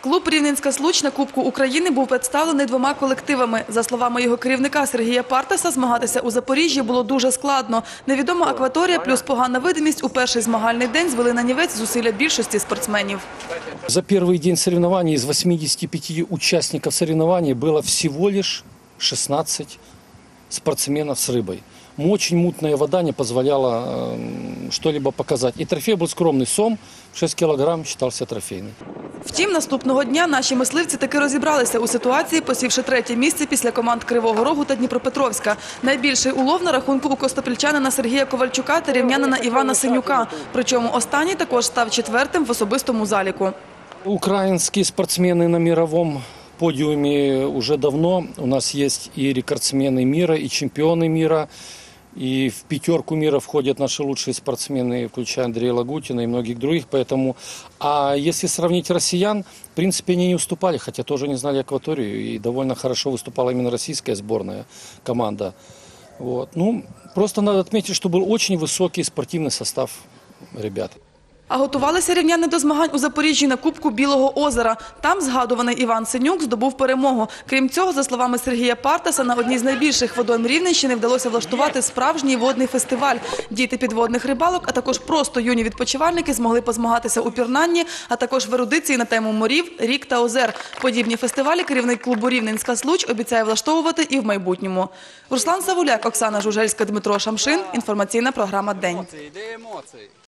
Клуб Рівненська Случ на Кубку України був представлений двома колективами. За словами його керівника Сергія Партаса, змагатися у Запоріжжі було дуже складно. Невідома акваторія плюс погана видимість у перший змагальний день звели на нівець зусилля більшості спортсменів. За первый день соревнований из 85 участников соревнований было всего лишь 16 спортсменов с рыбой. М, Очень мутная вода не позволяла э, что-либо показать. И трофей был скромный сом, 6 килограмм считался трофейный. Втім, наступного дня наші мисливці таки розібралися у ситуації, посівши третє місце після команд Кривого Рогу та Дніпропетровська. Найбільший улов на рахунку у костопільчанина Сергія Ковальчука та рівнянина Івана Синюка. Причому останній також став четвертим в особистому заліку. Украинские спортсмены на мировом подиуме уже давно. У нас есть и рекордсмены мира, и чемпионы мира. И в пятерку мира входят наши лучшие спортсмены, включая Андрея Лагутина и многих других. Поэтому, а если сравнить россиян, в принципе, они не уступали, хотя тоже не знали акваторию. И довольно хорошо выступала именно российская сборная команда. Вот. Ну, просто надо отметить, что был очень высокий спортивный состав ребят. А готувалися рівняни до змагань у Запоріжжі на Кубку Білого озера. Там згадуваний Іван Синюк здобув перемогу. Крім цього, за словами Сергія Партаса, на одній з найбільших водойм Рівненщини вдалося влаштувати справжній водний фестиваль. Діти підводних рибалок, а також просто юні відпочивальники змогли позмагатися у пірнанні, а також в ерудиції на тему морів, рік та озер. Подібні фестивалі керівник клубу Рівненська Случ обіцяє влаштовувати і в майбутньому. Руслан Савуляк, Оксана Жужельська, Дмитро Шамшин. Інформаційна програма День.